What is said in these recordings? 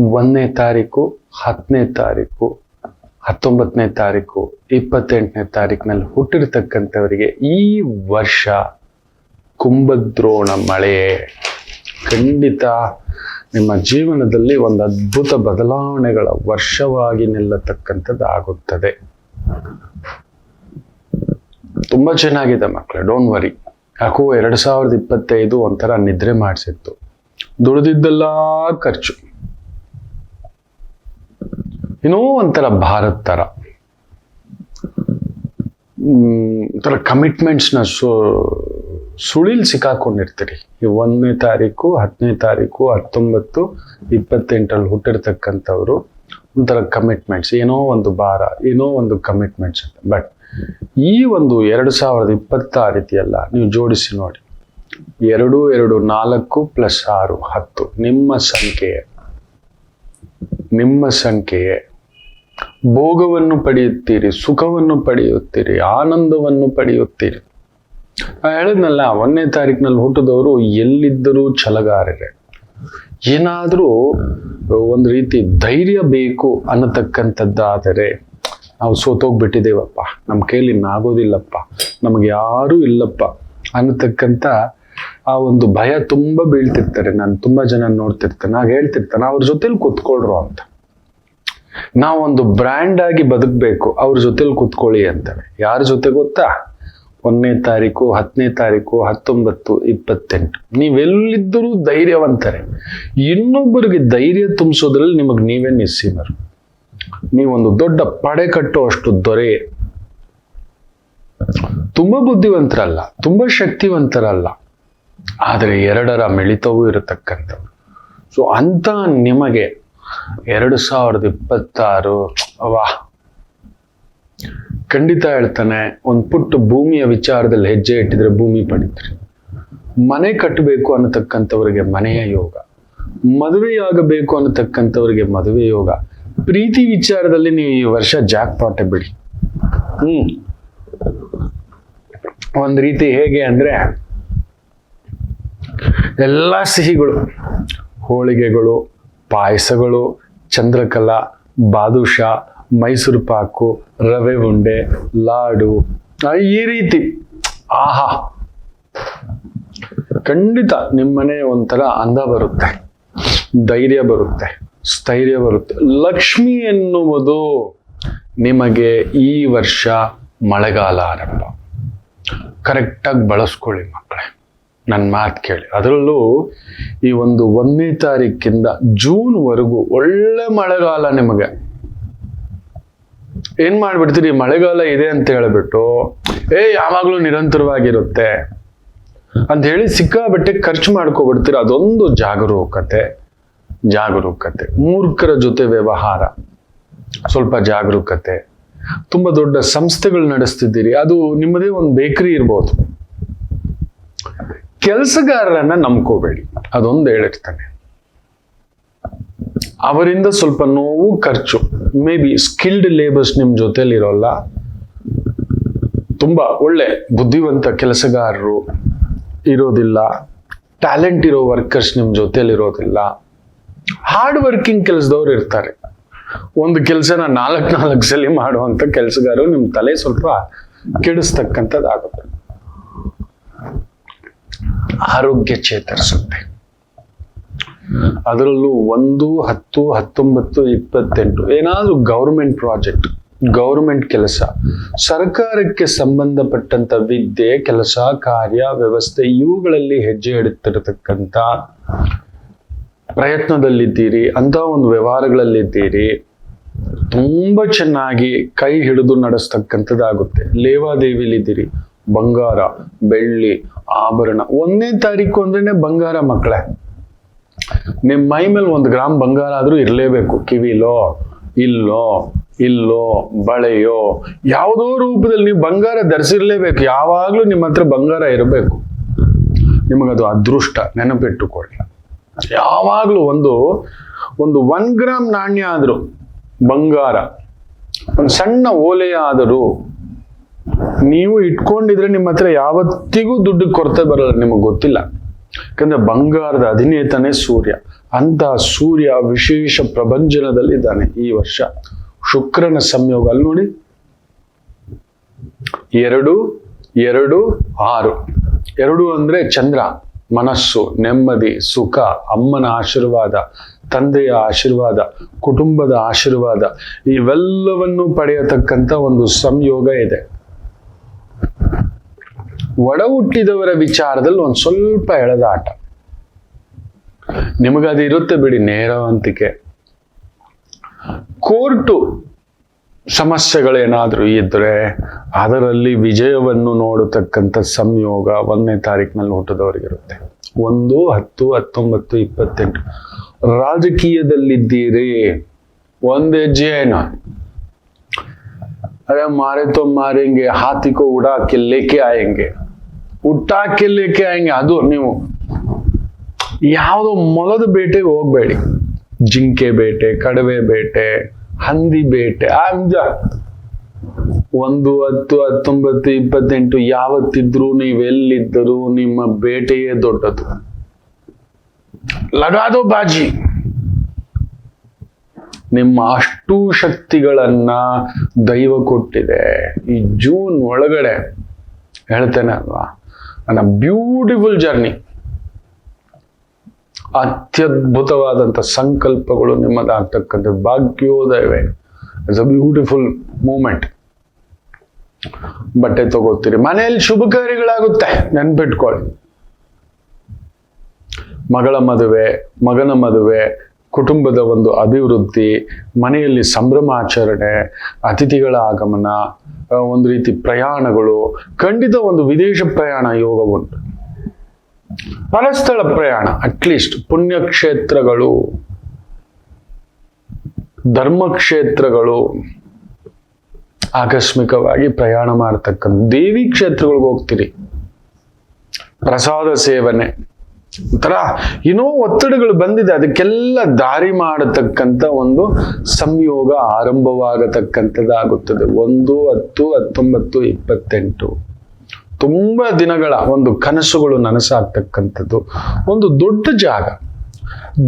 ಒಂದನೇ ತಾರೀಕು, ಹತ್ತನೇ ತಾರೀಕು, ಹತ್ತೊಂಬತ್ತನೇ ತಾರೀಕು, ಇಪ್ಪತ್ತೆಂಟನೇ ತಾರೀಕಿನಲ್ಲಿ ಹುಟ್ಟಿರ್ತಕ್ಕಂಥವರಿಗೆ ಈ ವರ್ಷ ಕುಂಭದ್ರೋಣ ಮಳೆ. ಖಂಡಿತ ನಿಮ್ಮ ಜೀವನದಲ್ಲಿ ಒಂದು ಅದ್ಭುತ ಬದಲಾವಣೆಗಳ ವರ್ಷವಾಗಿ ನಿಲ್ಲತಕ್ಕಂಥದ್ದು ಆಗುತ್ತದೆ. ತುಂಬಾ ಚೆನ್ನಾಗಿದೆ ಮಕ್ಕಳು ಡೋಂಟ್ ವರಿ ಯಾಕೋ ಎರಡು ಸಾವಿರದ ಇಪ್ಪತ್ತೈದು ಒಂಥರ ನಿದ್ರೆ ಮಾಡಿಸಿತ್ತು. ದುಡಿದಿದ್ದೆಲ್ಲ ಖರ್ಚು. ಏನೋ ಒಂಥರ ಭಾರತ್ ಥರ ಒಂಥರ ಕಮಿಟ್ಮೆಂಟ್ಸ್ನ ಸು, ಸುಳಿಲ್ ಸಿಕ್ಕಾಕೊಂಡಿರ್ತೀರಿ. ಈ ಒಂದನೇ ತಾರೀಕು, ಹತ್ತನೇ ತಾರೀಕು, ಹತ್ತೊಂಬತ್ತು, ಇಪ್ಪತ್ತೆಂಟರಲ್ಲಿ ಹುಟ್ಟಿರ್ತಕ್ಕಂಥವ್ರು ಒಂಥರ ಕಮಿಟ್ಮೆಂಟ್ಸ್ ಏನೋ ಒಂದು ಭಾರ, ಏನೋ ಒಂದು ಕಮಿಟ್ಮೆಂಟ್ಸ್ ಅಂತ. ಬಟ್ ಈ ಒಂದು ಎರಡು ಸಾವಿರದ ಇಪ್ಪತ್ತಾರು ರೀತಿಯಲ್ಲ, ನೀವು ಜೋಡಿಸಿ ನೋಡಿ. ಎರಡು ಎರಡು, ನಾಲ್ಕು ಪ್ಲಸ್ ಆರು, ಹತ್ತು. ನಿಮ್ಮ ಸಂಖ್ಯೆಯೇ. ನಿಮ್ಮ ಸಂಖ್ಯೆಯೇ. ಭೋಗವನ್ನು ಪಡೆಯುತ್ತೀರಿ, ಸುಖವನ್ನು ಪಡೆಯುತ್ತೀರಿ, ಆನಂದವನ್ನು ಪಡೆಯುತ್ತೀರಿ. ಹೇಳಿದ್ನಲ್ಲ, ಒಂದನೇ ತಾರೀಕಿನಲ್ಲಿ ಹುಟ್ಟಿದವರು ಎಲ್ಲಿದ್ದರೂ ಛಲಗಾರರೆ. ಏನಾದರೂ ಒಂದು ರೀತಿ ಧೈರ್ಯ ಬೇಕು ಅನ್ನತಕ್ಕಂಥದ್ದಾದರೆ ನಾವು ಸೋತೋಗ್ಬಿಟ್ಟಿದ್ದೇವಪ್ಪ. ನಮ್ಮ ಕೈಲಿ ನಾಗೋದಿಲ್ಲಪ್ಪ ನಮಗೆ ಯಾರೂ ಇಲ್ಲಪ್ಪ ಅನ್ನತಕ್ಕಂಥ ಆ ಒಂದು ಭಯ ತುಂಬ ಬೀಳ್ತಿರ್ತಾರೆ ನಾನು ತುಂಬ ಜನ ನೋಡ್ತಿರ್ತೇನೆ. ನಾನು ಹೇಳ್ತಿರ್ತಾನೆ. ಅವ್ರ ಜೊತೆಲಿ ಕೂತ್ಕೊಳ್ರು ಅಂತ. ನಾವೊಂದು ಬ್ರ್ಯಾಂಡ್ ಆಗಿ ಬದುಕಬೇಕು, ಅವ್ರ ಜೊತೆಲಿ ಕುತ್ಕೊಳ್ಳಿ ಅಂತಾರೆ ಯಾರ ಜೊತೆ ಗೊತ್ತಾ? ಒಂದನೇ ತಾರೀಕು ಹತ್ತನೇ ತಾರೀಕು, ಹತ್ತೊಂಬತ್ತು, ಇಪ್ಪತ್ತೆಂಟು. ನೀವೆಲ್ಲಿದ್ದರೂ ಧೈರ್ಯವಂತರೆ. ಇನ್ನೊಬ್ಬರಿಗೆ ಧೈರ್ಯ ತುಂಬಿಸೋದ್ರಲ್ಲಿ ನಿಮಗೆ ನೀವೇ ನಿಸ್ಸೀಮರು. ನೀವೊಂದು ದೊಡ್ಡ ಪಡೆ ಕಟ್ಟುವಷ್ಟು ದೊರೆ. ತುಂಬ ಬುದ್ಧಿವಂತರಲ್ಲ, ತುಂಬಾ ಶಕ್ತಿವಂತರಲ್ಲ. ಆದರೆ ಎರಡರ ಮಿಳಿತವೂ ಇರತಕ್ಕಂಥವ್ರು. ಸೊ ಅಂತ ನಿಮಗೆ ಎರಡು ಸಾವಿರದ ಇಪ್ಪತ್ತಾರು ವಾ ಖಂಡಿತ ಹೇಳ್ತಾನೆ, ಒಂದು ಪುಟ್ಟ ಭೂಮಿಯ ವಿಚಾರದಲ್ಲಿ ಹೆಜ್ಜೆ ಇಟ್ಟಿದ್ರೆ ಭೂಮಿ ಪಡಿತ್ರಿ. ಮನೆ ಕಟ್ಟಬೇಕು ಅನ್ನತಕ್ಕಂಥವ್ರಿಗೆ ಮನೆಯ ಯೋಗ. ಮದುವೆಯಾಗಬೇಕು ಅನ್ನತಕ್ಕಂಥವ್ರಿಗೆ ಮದುವೆ ಯೋಗ. ಪ್ರೀತಿ ವಿಚಾರದಲ್ಲಿ ನೀವು ಈ ವರ್ಷ ಜಾಕ್ ಪಾಟೆ ಬಿಡಿ. ಹ್ಮ್. ಒಂದ್ ರೀತಿ ಹೇಗೆ ಅಂದ್ರೆ, ಎಲ್ಲ ಸಿಹಿಗಳು, ಹೋಳಿಗೆಗಳು ಪಾಯಸಗಳು, ಚಂದ್ರಕಲಾ, ಬಾದುಷಾ, ಮೈಸೂರು ಪಾಕು, ರವೆ ಉಂಡೆ, ಲಾಡು. ಈ ರೀತಿ. ಆಹಾ. ಖಂಡಿತ ನಿಮ್ಮನೆ ಒಂಥರ ಅಂದ ಬರುತ್ತೆ. ಧೈರ್ಯ ಬರುತ್ತೆ. ಸ್ಥೈರ್ಯ ಬರುತ್ತೆ. ಲಕ್ಷ್ಮಿ ಎನ್ನುವುದು ನಿಮಗೆ ಈ ವರ್ಷ ಮಳೆಗಾಲ ಆರಂಭ. ಕರೆಕ್ಟಾಗಿ ಬಳಸ್ಕೊಳ್ಳಿ ಮಕ್ಕಳೇ. ನನ್ನ ಮಾತು ಕೇಳಿ. ಅದರಲ್ಲೂ ಈ ಒಂದು ಒಂದನೇ ತಾರೀಕಿಂದ ಜೂನ್ವರೆಗೂ ಒಳ್ಳೆ ಮಳೆಗಾಲ ನಿಮಗೆ. ಏನ್ ಮಾಡ್ಬಿಡ್ತೀರಿ? ಮಳೆಗಾಲ ಇದೆ ಅಂತ ಹೇಳ್ಬಿಟ್ಟು, ಏ, ಯಾವಾಗಲೂ ನಿರಂತರವಾಗಿರುತ್ತೆ ಅಂತ ಹೇಳಿ ಸಿಕ್ಕಾಬಟ್ಟೆ ಖರ್ಚು ಮಾಡ್ಕೊಬಿಡ್ತೀರ. ಅದೊಂದು ಜಾಗರೂಕತೆ. ಜಾಗರೂಕತೆ. ಮೂರ್ಖರ ಜೊತೆ ವ್ಯವಹಾರ. ಸ್ವಲ್ಪ ಜಾಗರೂಕತೆ. ತುಂಬಾ ದೊಡ್ಡ ಸಂಸ್ಥೆಗಳು ನಡೆಸ್ತಿದ್ದೀರಿ. ಅದು ನಿಮ್ಮದೇ ಒಂದು ಬೇಕರಿ ಇರ್ಬೋದು. ಕೆಲಸಗಾರರನ್ನ ನಂಬ್ಕೋಬೇಡಿ. ಅದೊಂದು ಹೇಳಿರ್ತಾನೆ. ಅವರಿಂದ ಸ್ವಲ್ಪ ನೋವು, ಖರ್ಚು. ಮೇ ಬಿ ಸ್ಕಿಲ್ಡ್ ಲೇಬರ್ಸ್ ನಿಮ್ಮ ಜೊತೆಲಿ ಇರೋಲ್ಲ ತುಂಬಾ ಒಳ್ಳೆ, ಬುದ್ಧಿವಂತ ಕೆಲಸಗಾರರು ಇರೋದಿಲ್ಲ. ಟ್ಯಾಲೆಂಟ್ ಇರೋ ವರ್ಕರ್ಸ್ ನಿಮ್ಮ ಜೊತೆಲಿ ಇರೋದಿಲ್ಲ ಹಾರ್ಡ್ ವರ್ಕಿಂಗ್ ಕೆಲಸದವ್ರು ಇರ್ತಾರೆ. ಒಂದು ಕೆಲಸನ ನಾಲ್ಕು ನಾಲ್ಕು ಸಲ ಮಾಡುವಂಥ ಕೆಲಸಗಾರರು ನಿಮ್ಮ ತಲೆ ಸ್ವಲ್ಪ ಕೆಡಿಸ್ತಕ್ಕಂಥದ್ದಾಗುತ್ತೆ. ಆರೋಗ್ಯ ಚೇತರಿಸುತ್ತೆ. ಅದರಲ್ಲೂ ಒಂದು, ಹತ್ತು, ಹತ್ತೊಂಬತ್ತು, ಇಪ್ಪತ್ತೆಂಟು, ಏನಾದರೂ ಗೌರ್ಮೆಂಟ್ ಪ್ರಾಜೆಕ್ಟ್ ಗೌರ್ಮೆಂಟ್ ಕೆಲಸ, ಸರ್ಕಾರಕ್ಕೆ ಸಂಬಂಧಪಟ್ಟಂತ ವಿದ್ಯೆ, ಕೆಲಸ, ಕಾರ್ಯ, ವ್ಯವಸ್ಥೆ, ಇವುಗಳಲ್ಲಿ ಹೆಜ್ಜೆ ಇಡುತ್ತಿರತಕ್ಕಂತ ಪ್ರಯತ್ನದಲ್ಲಿದ್ದೀರಿ ಅಂತ ಒಂದು ವ್ಯವಹಾರಗಳಲ್ಲಿದ್ದೀರಿ, ತುಂಬಾ ಚೆನ್ನಾಗಿ ಕೈ ಹಿಡಿದು ನಡೆಸ್ತಕ್ಕಂಥದ್ದಾಗುತ್ತೆ. ಲೇವಾದೇವಿಲಿದ್ದೀರಿ ಬಂಗಾರ, ಬೆಳ್ಳಿ ಆಭರಣ. ಒಂದನೇ ತಾರೀಕು ಅಂದ್ರೇನೆ ಬಂಗಾರ ಮಕ್ಕಳೇ. ನಿಮ್ಮ ಮೈ ಮೇಲೆ ಒಂದು ಗ್ರಾಮ್ ಬಂಗಾರ ಆದ್ರೂ ಇರಲೇಬೇಕು. ಕಿವಿಲೋ, ಇಲ್ಲೋ ಇಲ್ಲೋ, ಬಳೆಯೋ, ಯಾವುದೋ ರೂಪದಲ್ಲಿ ನೀವು ಬಂಗಾರ ಧರಿಸಿರ್ಲೇಬೇಕು. ಯಾವಾಗಲೂ ನಿಮ್ಮ ಹತ್ರ ಬಂಗಾರ ಇರಬೇಕು. ನಿಮಗದು ಅದೃಷ್ಟ, ನೆನಪಿಟ್ಟುಕೊಳ್ಳಿ. ಯಾವಾಗಲೂ ಒಂದು ಒಂದು ಒನ್ ಗ್ರಾಮ್ ನಾಣ್ಯ ಆದರೂ ಬಂಗಾರ, ಒಂದು ಸಣ್ಣ ಓಲೆಯ ಆದರೂ ನೀವು ಇಟ್ಕೊಂಡಿದ್ರೆ ನಿಮ್ಮ ಹತ್ರ ಯಾವತ್ತಿಗೂ ದುಡ್ಡು ಕೊರತೆ ಬರಲ್ಲ, ನಿಮಗೆ ಗೊತ್ತಿಲ್ಲ. ಯಾಕಂದ್ರೆ ಬಂಗಾರದ ಅಧಿನೇತನೇ ಸೂರ್ಯ. ಅಂತ ಸೂರ್ಯ ವಿಶೇಷ ಪ್ರಭಂಜನದಲ್ಲಿದ್ದಾನೆ ಈ ವರ್ಷ. ಶುಕ್ರನ ಸಂಯೋಗ ಅಲ್ಲಿ ನೋಡಿ. ಎರಡು ಎರಡು, ಆರು. ಎರಡು ಅಂದ್ರೆ ಚಂದ್ರ, ಮನಸ್ಸು, ನೆಮ್ಮದಿ, ಸುಖ, ಅಮ್ಮನ ಆಶೀರ್ವಾದ, ತಂದೆಯ ಆಶೀರ್ವಾದ, ಕುಟುಂಬದ ಆಶೀರ್ವಾದ. ಇವೆಲ್ಲವನ್ನು ಪಡೆಯತಕ್ಕಂತ ಒಂದು ಸಂಯೋಗ ಇದೆ. ಒಡ ಹುಟ್ಟಿದವರ ವಿಚಾರದಲ್ಲಿ ಒಂದು ಸ್ವಲ್ಪ ಎಳೆದಾಟ ನಿಮಗದು ಇರುತ್ತೆ ಬಿಡಿ ನೇರವಂತಿಕೆ ಕೋರ್ಟು ಸಮಸ್ಯೆಗಳೇನಾದರೂ ಇದ್ರೆ ಅದರಲ್ಲಿ ವಿಜಯವನ್ನು ನೋಡತಕ್ಕಂಥ ಸಂಯೋಗ ಒಂದನೇ ತಾರೀಕಿನಲ್ಲಿ ಹುಟ್ಟಿದವರಿಗಿರುತ್ತೆ. ಒಂದು, ಹತ್ತು, ಹತ್ತೊಂಬತ್ತು, ಇಪ್ಪತ್ತೆಂಟು. ರಾಜಕೀಯದಲ್ಲಿದ್ದೀರಿ, ಒಂದು ಹೆಜ್ಜೆ ಏನು. अरे मारे तो मारेंगे हाथी को उड़ा के लेके आएंगे ಉಟ್ಟಾ के लेके आएंगे ಅದು ನೀವು ಯಾವುದೋ ಮೊಲದ ಬೇಟೆಗೆ ಹೋಗ್ಬೇಡಿ ಜಿಂಕೆ ಬೇಟೆ ಕಡವೆ ಬೇಟೆ ಹಂದಿ ಬೇಟೆ ಅಂಜ ಒಂದು ಹತ್ತು ಹತ್ತೊಂಬತ್ತು ಇಪ್ಪತ್ತೆಂಟು ಯಾವತ್ತಿದ್ರು ನೀವೆಲ್ಲಿದ್ದರೂ ನಿಮ್ಮ ಬೇಟೆಯೇ ದೊಡ್ಡದು ಲಗಾದೋ ಬಾಜಿ ನಿಮ್ಮ ಅಷ್ಟು ಶಕ್ತಿಗಳನ್ನ ದೈವ ಕೊಟ್ಟಿದೆ. ಈ ಜೂನ್ ಒಳಗಡೆ ಹೇಳ್ತೇನೆ ಅಲ್ವಾ? ನನ್ನ ಬ್ಯೂಟಿಫುಲ್ ಜರ್ನಿ ಅತ್ಯದ್ಭುತವಾದಂಥ ಸಂಕಲ್ಪಗಳು ನಿಮ್ಮದಾಗ್ತಕ್ಕಂಥ ಭಾಗ್ಯೋದಯವೆ. ಇಟ್ಸ್ ಅ ಬ್ಯೂಟಿಫುಲ್ ಮೂಮೆಂಟ್ ಬಟ್ಟೆ ತಗೋತೀರಿ. ಮನೆಯಲ್ಲಿ ಶುಭ ಕಾರ್ಯಗಳಾಗುತ್ತೆ. ನೆನ್ಪಿಟ್ಕೊಳ್ಳಿ. ಮಗಳ ಮದುವೆ, ಮಗನ ಮದುವೆ ಕುಟುಂಬದ ಒಂದು ಅಭಿವೃದ್ಧಿ, ಮನೆಯಲ್ಲಿ ಸಂಭ್ರಮಾಚರಣೆ ಅತಿಥಿಗಳ ಆಗಮನ ಒಂದು ರೀತಿ ಪ್ರಯಾಣಗಳು, ಖಂಡಿತ ಒಂದು ವಿದೇಶ ಪ್ರಯಾಣ ಯೋಗ ಉಂಟು. ಪರಸ್ಥಳ ಪ್ರಯಾಣ ಅಟ್ಲೀಸ್ಟ್ ಪುಣ್ಯಕ್ಷೇತ್ರಗಳು, ಧರ್ಮಕ್ಷೇತ್ರಗಳು, ಆಕಸ್ಮಿಕವಾಗಿ ಪ್ರಯಾಣ ಮಾಡ್ತಕ್ಕಂಥ ದೇವಿ ಕ್ಷೇತ್ರಗಳಿಗೆ ಹೋಗ್ತೀರಿ. ಪ್ರಸಾದ ಸೇವನೆ. ಒಂಥರ ಏನೋ ಒತ್ತಡಗಳು ಬಂದಿದೆ. ಅದಕ್ಕೆಲ್ಲ ದಾರಿ ಮಾಡತಕ್ಕಂಥ ಒಂದು ಸಂಯೋಗ ಆರಂಭವಾಗತಕ್ಕಂಥದ್ದಾಗುತ್ತದೆ. ಒಂದು, ಹತ್ತು, ಹತ್ತೊಂಬತ್ತು, ಇಪ್ಪತ್ತೆಂಟು. ತುಂಬ ದಿನಗಳ ಒಂದು ಕನಸುಗಳು ನನಸಾಗ್ತಕ್ಕಂಥದ್ದು. ಒಂದು ದೊಡ್ಡ ಜಾಗ.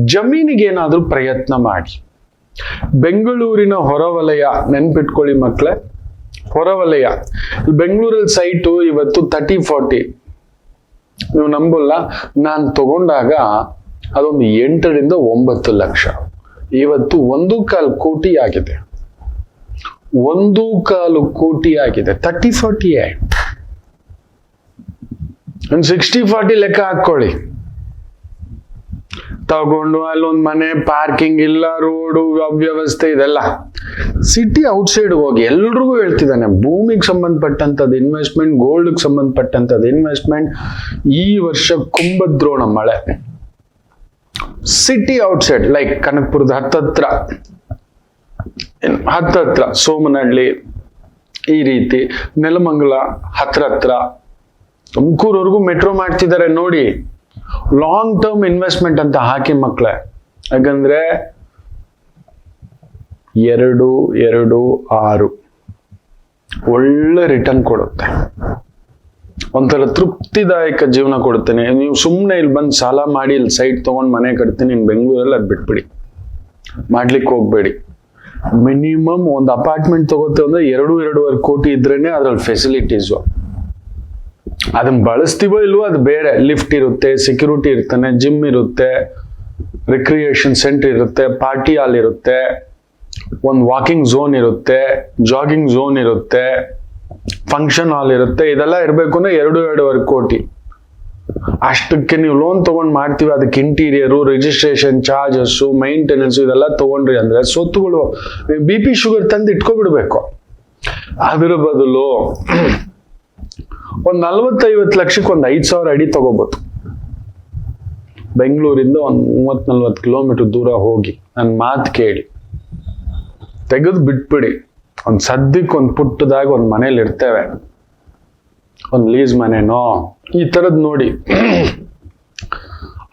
ಜಮೀನಿಗೆ ಏನಾದರೂ ಪ್ರಯತ್ನ ಮಾಡಿ. ಬೆಂಗಳೂರಿನ ಹೊರವಲಯ ನೆನ್ಪಿಟ್ಕೊಳ್ಳಿ ಮಕ್ಕಳೇ ಹೊರವಲಯ. ಬೆಂಗಳೂರಲ್ಲಿ ಸೈಟು ಇವತ್ತು ತರ್ಟಿ ಫಾರ್ಟಿ ನೀವು ನಂಬಲ್ಲ, ನಾನು ತಗೊಂಡಾಗ ಅದೊಂದು ಎಂಟರಿಂದ ಒಂಬತ್ತು ಲಕ್ಷ. ಇವತ್ತು ಒಂದು ಕಾಲು ಕೋಟಿ ಆಗಿದೆ. ಒಂದು ಕಾಲು ಕೋಟಿ ಆಗಿದೆ. ತರ್ಟಿ ಫಾರ್ಟಿ ಒಂದು ಸಿಕ್ಸ್ಟಿ ಫಾರ್ಟಿ ಲೆಕ್ಕ ಹಾಕೊಳ್ಳಿ ತಗೊಂಡು ಅಲ್ಲೊಂದು ಮನೆ ಪಾರ್ಕಿಂಗ್ ಇಲ್ಲ ರೋಡು ಅವ್ಯವಸ್ಥೆ ಇದೆಲ್ಲ. ಸಿಟಿ ಔಟ್ಸೈಡ್ ಹೋಗಿ ಎಲ್ರಿಗೂ ಹೇಳ್ತಿದ್ದಾನೆ, ಭೂಮಿಗೆ ಸಂಬಂಧಪಟ್ಟಂಥದ್ದು ಇನ್ವೆಸ್ಟ್ಮೆಂಟ್ ಗೋಲ್ಡ್ಗೆ ಸಂಬಂಧಪಟ್ಟಂಥದ್ದು ಇನ್ವೆಸ್ಟ್ಮೆಂಟ್ ಈ ವರ್ಷ ಕುಂಭದ್ರೋಣ ಮಳೆ. ಸಿಟಿ ಔಟ್ಸೈಡ್ ಲೈಕ್ ಕನಕಪುರದ ಹತ್ತತ್ರ ಹತ್ತತ್ರ ಸೋಮನಹಳ್ಳಿ, ಈ ರೀತಿ. ನೆಲಮಂಗಲ ಹತ್ರ ಹತ್ರ. ತುಮಕೂರ್ವರೆಗೂ ಮೆಟ್ರೋ ಮಾಡ್ತಿದ್ದಾರೆ ನೋಡಿ. ಲಾಂಗ್ ಟರ್ಮ್ ಇನ್ವೆಸ್ಟ್ಮೆಂಟ್ ಅಂತ ಹಾಕಿ ಮಕ್ಕಳೇ ಯಾಕಂದ್ರೆ ಎರಡು ಎರಡು, ಆರು. ಒಳ್ಳೆ ರಿಟರ್ನ್ ಕೊಡುತ್ತೆ. ಒಂಥರ ತೃಪ್ತಿದಾಯಕ ಜೀವನ ಕೊಡುತ್ತೇನೆ. ನೀವು ಸುಮ್ಮನೆ ಇಲ್ಲಿ ಬಂದು ಸಾಲ ಮಾಡಿ ಇಲ್ಲಿ ಸೈಟ್ ತೊಗೊಂಡು ಮನೆ ಕಟ್ತೀನಿ ಇನ್ನು ಬೆಂಗಳೂರಲ್ಲಿ ಅದು ಬಿಟ್ಬಿಡಿ. ಮಾಡ್ಲಿಕ್ಕೆ ಹೋಗ್ಬೇಡಿ. ಮಿನಿಮಮ್ ಒಂದು ಅಪಾರ್ಟ್ಮೆಂಟ್ ತಗೋತೇವೆ ಅಂದ್ರೆ ಎರಡು, ಎರಡೂವರೆ ಕೋಟಿ ಇದ್ರೇನೆ ಅದ್ರಲ್ಲಿ ಫೆಸಿಲಿಟೀಸು ಅದನ್ನ ಬಳಸ್ತೀವೋ ಇಲ್ವೋ ಅದು ಬೇರೆ. ಲಿಫ್ಟ್ ಇರುತ್ತೆ ಸೆಕ್ಯೂರಿಟಿ ಇರ್ತಾನೆ ಜಿಮ್ ಇರುತ್ತೆ ರಿಕ್ರಿಯೇಷನ್ ಸೆಂಟರ್ ಇರುತ್ತೆ ಪಾರ್ಟಿ ಹಾಲ್ ಇರುತ್ತೆ, ಒಂದು ವಾಕಿಂಗ್ ಝೋನ್ ಇರುತ್ತೆ ಜಾಗಿಂಗ್ ಝೋನ್ ಇರುತ್ತೆ ಫಂಕ್ಷನ್ ಹಾಲ್ ಇರುತ್ತೆ, ಇದೆಲ್ಲ ಇರಬೇಕು ಅಂದ್ರೆ ಎರಡು, ಎರಡೂವರೆ ಕೋಟಿ. ಅಷ್ಟಕ್ಕೆ ನೀವು ಲೋನ್ ತಗೊಂಡ್ ಮಾಡ್ತೀವಿ, ಅದಕ್ಕೆ ಇಂಟೀರಿಯರು ರಿಜಿಸ್ಟ್ರೇಷನ್ ಚಾರ್ಜಸ್ಸು ಮೈಂಟೆನೆನ್ಸ್ ಇದೆಲ್ಲ ತಗೊಂಡ್ರಿ ಅಂದ್ರೆ ಸೊತ್ತುಗಳು ಬಿ ಪಿ ಶುಗರ್ ತಂದು ಇಟ್ಕೊಬಿಡ್ಬೇಕು. ಅದರ ಬದಲು ಒಂದ್ ನಲ್ವತ್ತೈವತ್ತು ಲಕ್ಷಕ್ಕೆ ಒಂದು ಐದು ಸಾವಿರ ಅಡಿ ತಗೋಬೋದು. ಬೆಂಗಳೂರಿಂದ ಒಂದು ಮೂವತ್ ನಲ್ವತ್ತು ಕಿಲೋಮೀಟರ್ ದೂರ ಹೋಗಿ ನನ್ನ ಮಾತು ಕೇಳಿ. ತೆಗೆದು ಬಿಟ್ಬಿಡಿ. ಒಂದು ಸದ್ಯಕ್ಕೆ ಒಂದು ಪುಟ್ಟದಾಗ ಒಂದು ಮನೇಲಿ ಇರ್ತೇವೆ. ಒಂದು ಲೀಸ್ ಮನೆನೋ, ಈ ಥರದ್ ನೋಡಿ.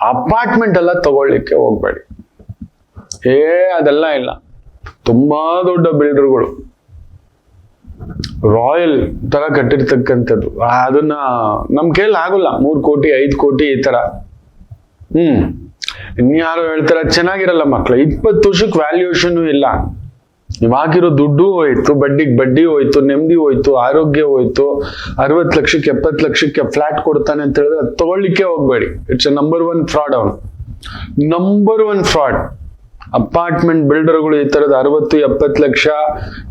ಅಪಾರ್ಟ್ಮೆಂಟ್ ಎಲ್ಲ ತಗೊಳ್ಳಿಕ್ಕೆ ಹೋಗ್ಬೇಡಿ. ಏ, ಅದೆಲ್ಲ ಇಲ್ಲ. ತುಂಬಾ ದೊಡ್ಡ ಬಿಲ್ಡರ್ಗಳು. ರಾಯಲ್ ತರ ಕಟ್ಟಿರ್ತಕ್ಕಂಥದ್ದು. ಅದನ್ನ ನಮ್ ಕೇಳಿ ಆಗೋಲ್ಲ. ಮೂರ್ ಕೋಟಿ, ಐದು ಕೋಟಿ ಈ ತರ. ಹ್ಮ್. ಇನ್ಯಾರು ಹೇಳ್ತಾರ ಚೆನ್ನಾಗಿರಲ್ಲ ಮಕ್ಳು. ಇಪ್ಪತ್ತು ವರ್ಷಕ್ಕೆ ವ್ಯಾಲ್ಯೂಯೇಷನ್ ಇಲ್ಲ. ನೀವ್ ಹಾಕಿರೋ ದುಡ್ಡು ಹೋಯ್ತು, ಬಡ್ಡಿಗೆ ಬಡ್ಡಿ ಹೋಯ್ತು, ನೆಮ್ಮದಿ ಹೋಯ್ತು, ಆರೋಗ್ಯ ಹೋಯ್ತು, ಅರವತ್ತು ಲಕ್ಷಕ್ಕೆ, ಎಪ್ಪತ್ತು ಲಕ್ಷಕ್ಕೆ ಫ್ಲಾಟ್ ಕೊಡ್ತಾನೆ ಅಂತ ಹೇಳಿದ್ರೆ ತಗೊಳ್ಳಿಕ್ಕೆ ಹೋಗ್ಬೇಡಿ. It's a number one fraud ಅವನು. ನಂಬರ್ ಒನ್ ಫ್ರಾಡ್ ಅಪಾರ್ಟ್ಮೆಂಟ್ ಬಿಲ್ಡರ್ಗಳು ಈ ತರದ ಅರವತ್ತು, ಎಪ್ಪತ್ತು ಲಕ್ಷ,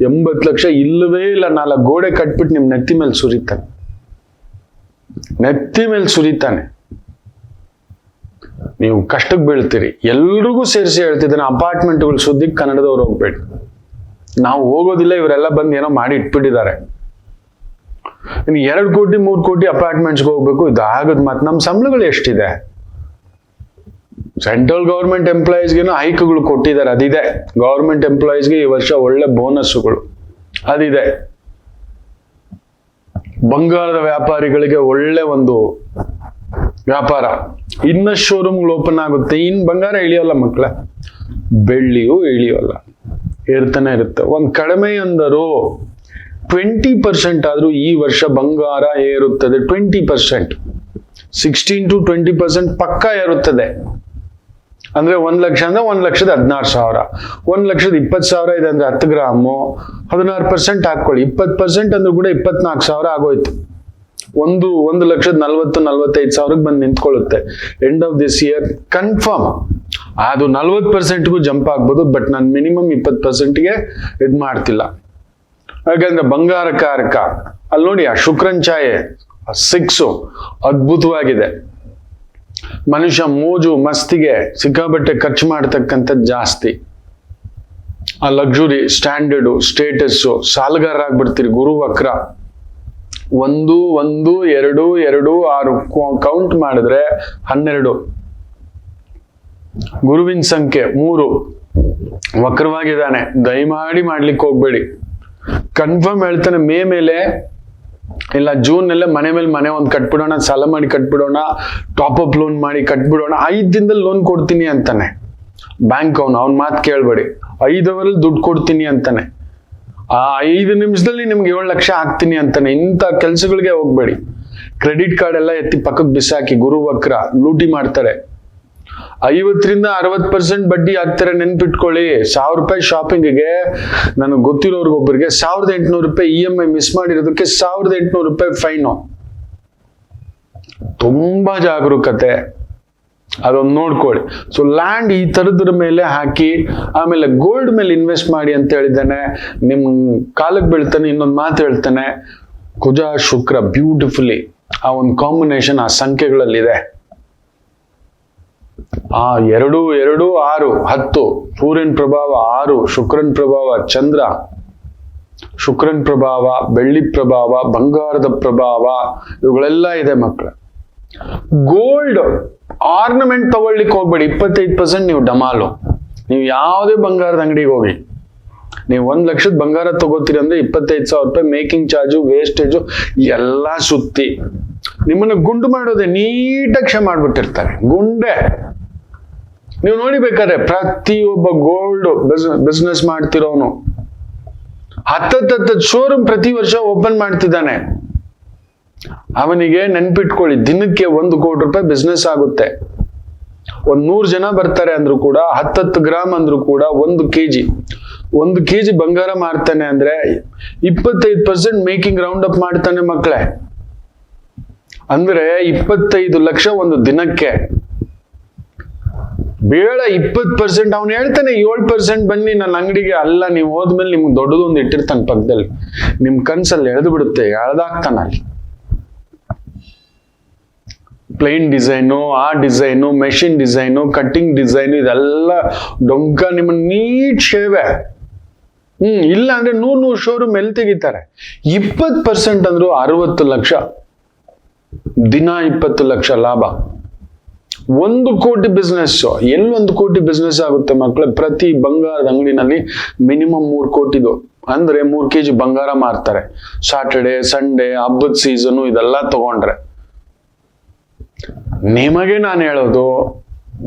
ಎಂಬತ್ತು ಲಕ್ಷ ಇಲ್ಲವೇ ಇಲ್ಲ. ನಾಲ್ಕು ಗೋಡೆ ಕಟ್ಬಿಟ್ಟು ನಿಮ್ ನೆತ್ತಿ ಮೇಲೆ ಸುರಿತಾನೆ. ನೆತ್ತಿ ಮೇಲೆ ಸುರಿತಾನೆ. ನೀವು ಕಷ್ಟಕ್ಕೆ ಬೀಳ್ತೀರಿ. ಎಲ್ರಿಗೂ ಸೇರಿಸಿ ಹೇಳ್ತಿದ್ದಾನೆ, ಅಪಾರ್ಟ್ಮೆಂಟ್ಗಳು ಸುದ್ದಿ ಕನ್ನಡದವ್ರು ಹೋಗ್ಬೇಡಿ. ನಾವು ಹೋಗೋದಿಲ್ಲ, ಇವರೆಲ್ಲ ಬಂದು ಏನೋ ಮಾಡಿ ಇಟ್ಬಿಟ್ಟಿದ್ದಾರೆ. ಇನ್ನು ಎರಡು ಕೋಟಿ, ಮೂರು ಕೋಟಿ ಅಪಾರ್ಟ್ಮೆಂಟ್ಸ್ಗೆ ಹೋಗ್ಬೇಕು ಇದು ಮತ್ತೆ ನಮ್ಮ ಸಂಬಳಗಳು ಎಷ್ಟಿದೆ? ಸೆಂಟ್ರಲ್ ಗೌರ್ಮೆಂಟ್ ಎಂಪ್ಲಾಯೀಸ್ಗೇನು ಹೈಕ್ಗಳು ಕೊಟ್ಟಿದ್ದಾರೆ, ಅದಿದೆ. ಗೌರ್ಮೆಂಟ್ ಎಂಪ್ಲಾಯೀಸ್ಗೆ ಈ ವರ್ಷ ಒಳ್ಳೆ ಬೋನಸ್ಸುಗಳು, ಅದಿದೆ. ಬಂಗಾರದ ವ್ಯಾಪಾರಿಗಳಿಗೆ ಒಳ್ಳೆ ಒಂದು ವ್ಯಾಪಾರ. ಇನ್ನಷ್ಟು ಶೋರೂಮ್ಗಳು ಓಪನ್ ಆಗುತ್ತೆ. ಇನ್ ಬಂಗಾರ ಇಳಿಯೋಲ್ಲ ಮಕ್ಕಳ ಬೆಳ್ಳಿಯೂ ಇಳಿಯೋಲ್ಲ. ಏರ್ತಾನೆ ಇರುತ್ತೆ. ಒಂದು ಕಡಿಮೆ ಅಂದರು ಟ್ವೆಂಟಿ ಪರ್ಸೆಂಟ್ ಆದ್ರೂ ಈ ವರ್ಷ ಬಂಗಾರ ಏರುತ್ತದೆ. Twenty percent. Sixteen to twenty percent ಪಕ್ಕ ಏರುತ್ತದೆ. ಅಂದ್ರೆ ಒಂದ್ ಲಕ್ಷ ಅಂದ್ರೆ ಒಂದ್ ಲಕ್ಷದ ಹದಿನಾರು ಸಾವಿರ. ಒಂದ್ ಲಕ್ಷದ ಇಪ್ಪತ್ತು ಸಾವಿರ ಇದೆ ಅಂದ್ರೆ ಹತ್ತು ಗ್ರಾಮು. ಹದಿನಾರು ಪರ್ಸೆಂಟ್ ಹಾಕೊಳ್ಳಿ ಇಪ್ಪತ್ತು ಪರ್ಸೆಂಟ್ ಅಂದ್ರೂ ಕೂಡ ಇಪ್ಪತ್ನಾಲ್ಕು ಸಾವಿರ ಆಗೋಯ್ತು. ಒಂದು ಒಂದು ಲಕ್ಷದ ನಲ್ವತ್ತು, ನಲ್ವತ್ತೈದು ಸಾವಿರಕ್ಕೆ ಬಂದು ನಿಂತ್ಕೊಳ್ಳುತ್ತೆ. End of this year confirm ಅದು ನಲ್ವತ್ತು ಪರ್ಸೆಂಟ್ಗೂ ಜಂಪ್ ಆಗ್ಬೋದು ಬಟ್ ನಾನು ಮಿನಿಮಮ್ ಇಪ್ಪತ್ತು ಪರ್ಸೆಂಟ್ಗೆ ಇದು ಮಾಡ್ತಿಲ್ಲ. ಯಾಕಂದ್ರೆ ಬಂಗಾರ ಕಾರಕ ಅಲ್ಲಿ ನೋಡಿ, ಆ ಶುಕ್ರನ್ ಛಾಯೆ ಸಿಕ್ಸು, ಅದ್ಭುತವಾಗಿದೆ. ಮನುಷ್ಯ ಮೋಜು, ಮಸ್ತಿಗೆ ಸಿಕ್ಕಾಬಟ್ಟೆ ಖರ್ಚು ಮಾಡ್ತಕ್ಕಂಥದ್ದು ಜಾಸ್ತಿ. ಆ ಲಕ್ಸುರಿ ಸ್ಟ್ಯಾಂಡರ್ಡು ಸ್ಟೇಟಸ್ಸು ಸಾಲಗಾರರಾಗ್ಬಿಡ್ತೀರಿ, ಗುರು ವಕ್ರ. ಒಂದು ಒಂದು, ಎರಡು ಎರಡು, ಆರು ಕೌಂಟ್ ಮಾಡಿದ್ರೆ ಹನ್ನೆರಡು. ಗುರುವಿನ ಸಂಖ್ಯೆ ಮೂರು. ವಕ್ರವಾಗಿದ್ದಾನೆ. ದಯಮಾಡಿ ಮಾಡ್ಲಿಕ್ಕೆ ಹೋಗ್ಬೇಡಿ. ಕನ್ಫರ್ಮ್ ಹೇಳ್ತಾನೆ ಮೇ ಮೇಲೆ ಇಲ್ಲ ಜೂನ್ ನಲ್ಲೇ ಮನೆ ಮೇಲೆ ಮನೆ ಒಂದು ಕಟ್ಬಿಡೋಣ, ಸಾಲ ಮಾಡಿ ಕಟ್ಬಿಡೋಣ ಟಾಪ್ ಅಪ್ ಲೋನ್ ಮಾಡಿ ಕಟ್ಬಿಡೋಣ, ಐದು ದಿನದಲ್ಲಿ ಲೋನ್ ಕೊಡ್ತೀನಿ ಅಂತಾನೆ. ಬ್ಯಾಂಕ್ ಅವನು, ಅವ್ನ ಮಾತು ಕೇಳಬೇಡಿ. ಐದು ಅವರಲ್ಲಿ ದುಡ್ಡು ಕೊಡ್ತೀನಿ ಅಂತಾನೆ. ಆ ಐದು ನಿಮಿಷದಲ್ಲಿ ನಿಮ್ಗೆ ಏಳು ಲಕ್ಷ ಹಾಕ್ತೀನಿ ಅಂತಾನೆ. ಇಂಥ ಕೆಲಸಗಳಿಗೆ ಹೋಗ್ಬೇಡಿ. ಕ್ರೆಡಿಟ್ ಕಾರ್ಡ್ ಎಲ್ಲ ಎತ್ತಿ ಪಕ್ಕಕ್ಕೆ ಬಿಸಾಕಿ, ಗುರು ವಕ್ರ, ಲೂಟಿ ಮಾಡ್ತಾರೆ. ಐವತ್ತರಿಂದ ಅರವತ್ ಪರ್ಸೆಂಟ್ ಬಡ್ಡಿ ಹಾಕ್ತಾರೆ ನೆನ್ಪಿಟ್ಕೊಳ್ಳಿ. ಸಾವಿರ ರೂಪಾಯಿ ಶಾಪಿಂಗಿಗೆ ನನಗೆ ಗೊತ್ತಿರೋರ್ಗೊಬ್ಬರಿಗೆ ಸಾವಿರದ ಎಂಟುನೂರು ರೂಪಾಯಿ ಇ ಎಂ ಐ ಮಿಸ್ ಮಾಡಿರೋದಕ್ಕೆ ಸಾವಿರದ ಎಂಟುನೂರು ರೂಪಾಯಿ ಫೈನು ತುಂಬಾ ಜಾಗರೂಕತೆ. ಅದೊಂದು ನೋಡ್ಕೊಳ್ಳಿ. ಸೊ ಲ್ಯಾಂಡ್ ಈ ಥರದ್ರ ಮೇಲೆ ಹಾಕಿ, ಆಮೇಲೆ ಗೋಲ್ಡ್ ಮೇಲೆ ಇನ್ವೆಸ್ಟ್ ಮಾಡಿ ಅಂತ ಹೇಳಿದ್ದಾನೆ. ನಿಮ್ ಕಾಲಕ್ಕೆ ಬೀಳ್ತಾನೆ ಇನ್ನೊಂದು ಮಾತು ಹೇಳ್ತಾನೆ. ಕುಜ ಶುಕ್ರ ಬ್ಯೂಟಿಫುಲಿ ಆ ಒಂದು ಕಾಂಬಿನೇಷನ್ ಆ ಸಂಖ್ಯೆಗಳಲ್ಲಿದೆ. ಆ ಎರಡು ಎರಡು, ಆರು, ಹತ್ತು. ಸೂರ್ಯನ ಪ್ರಭಾವ ಆರು, ಶುಕ್ರನ್ ಪ್ರಭಾವ ಚಂದ್ರ. ಶುಕ್ರನ್ ಪ್ರಭಾವ, ಬೆಳ್ಳಿ ಪ್ರಭಾವ, ಬಂಗಾರದ ಪ್ರಭಾವ, ಇವುಗಳೆಲ್ಲ ಇದೆ ಮಕ್ಕಳ ಗೋಲ್ಡ್ ಆರ್ನಮೆಂಟ್ ತಗೊಳ್ಲಿಕ್ಕೆ ಹೋಗ್ಬೇಡಿ. ಇಪ್ಪತ್ತೈದು ಪರ್ಸೆಂಟ್ ನೀವು ಡಮಾಲು ನೀವು ಯಾವುದೇ ಬಂಗಾರದ ಅಂಗಡಿಗೆ ಹೋಗಿ ನೀವು ಒಂದ್ ಲಕ್ಷದ ಬಂಗಾರ ತಗೋತೀರಿ ಅಂದ್ರೆ ಇಪ್ಪತ್ತೈದು ಸಾವಿರ ರೂಪಾಯಿ ಮೇಕಿಂಗ್ ಚಾರ್ಜು, ವೇಸ್ಟೇಜು, ಎಲ್ಲ ಸುತ್ತಿ. ನಿಮ್ಮನ್ನ ಗುಂಡು ಮಾಡೋದೇ ನೀಟಾಗಿ ಕ್ಷೆ ಮಾಡ್ಬಿಟ್ಟಿರ್ತಾರೆ. ಗುಂಡೆ. ನೀವು ನೋಡಿ ಬೇಕಾದ್ರೆ ಪ್ರತಿಯೊಬ್ಬ ಗೋಲ್ಡ್ ಬಿಸ್ನೆಸ್ ಮಾಡ್ತಿರೋನು. ಹತ್ತತ್ತತ್ತು ಶೋರೂಮ್ ಪ್ರತಿ ವರ್ಷ ಓಪನ್ ಮಾಡ್ತಿದ್ದಾನೆ. ಅವನಿಗೆ ನೆನ್ಪಿಟ್ಕೊಳ್ಳಿ, ದಿನಕ್ಕೆ ಒಂದು ಕೋಟಿ ರೂಪಾಯಿ ಬಿಸ್ನೆಸ್ ಆಗುತ್ತೆ. ಒಂದ್ ನೂರು ಜನ ಬರ್ತಾರೆ ಅಂದ್ರು ಕೂಡ, ಹತ್ತತ್ತು ಗ್ರಾಮ್ ಅಂದ್ರು ಕೂಡ ಒಂದು ಕೆಜಿ ಒಂದು ಕೆಜಿ ಬಂಗಾರ ಮಾರ್ತಾನೆ ಅಂದ್ರೆ ಇಪ್ಪತ್ತೈದು ಪರ್ಸೆಂಟ್ ಮೇಕಿಂಗ್ ರೌಂಡ್ ಅಪ್ ಮಾಡ್ತಾನೆ ಮಕ್ಕಳೇ ಅಂದ್ರೆ ಇಪ್ಪತ್ತೈದು ಲಕ್ಷ ಒಂದು ದಿನಕ್ಕೆ. ಬೇಡ ಇಪ್ಪತ್ತು ಪರ್ಸೆಂಟ್ ಅವ್ನು ಹೇಳ್ತಾನೆ, ಏಳು ಪರ್ಸೆಂಟ್ ಬನ್ನಿ ನನ್ನ ಅಂಗಡಿಗೆ. ಅಲ್ಲ, ನೀವು ಹೋದ್ಮೇಲೆ ನಿಮ್ಗೆ ದೊಡ್ಡದೊಂದು ಇಟ್ಟಿರ್ತಾನೆ ಪಕ್ಕದಲ್ಲಿ. ನಿಮ್ ಕನ್ಸಲ್ಲಿ ಎಳೆದು ಬಿಡುತ್ತೆ ಎಳ್ದಾಗ್ತಾನೆ ಅಲ್ಲಿ. ಪ್ಲೈನ್ ಡಿಸೈನು ಆ design machine design cutting design ಇದೆಲ್ಲ ಡೊಂಕ ನಿಮ್ಮ ನೀಟ್ ಶೇವೆ. ಹ್ಮ್, ಇಲ್ಲ ಅಂದ್ರೆ ನೂರ್ ನೂರು ಶೋರೂಮ್ ಎಲ್ಲಿ ತೆಗಿತಾರೆ? ಇಪ್ಪತ್ತು ಪರ್ಸೆಂಟ್ ಅಂದ್ರು ಅರವತ್ತು ಲಕ್ಷ. ದಿನ ಇಪ್ಪತ್ತು ಲಕ್ಷ ಲಾಭ. ಒಂದು ಕೋಟಿ ಬಿಸ್ನೆಸ್ ಎಲ್ಲಿ ಒಂದು ಕೋಟಿ ಬಿಸ್ನೆಸ್ ಆಗುತ್ತೆ ಮಕ್ಕಳು ಪ್ರತಿ ಬಂಗಾರದ ಅಂಗಡಿನಲ್ಲಿ ಮಿನಿಮಮ್ ಮೂರು ಕೋಟಿದು. ಅಂದ್ರೆ ಮೂರು ಕೆ ಜಿ ಬಂಗಾರ ಮಾರ್ತಾರೆ. ಸಾಟರ್ಡೆ ಸಂಡೇ ಹಬ್ಬದ ಸೀಸನ್ ಇದೆಲ್ಲ ತಗೊಂಡ್ರೆ. ನಿಮಗೆ ನಾನು ಹೇಳೋದು,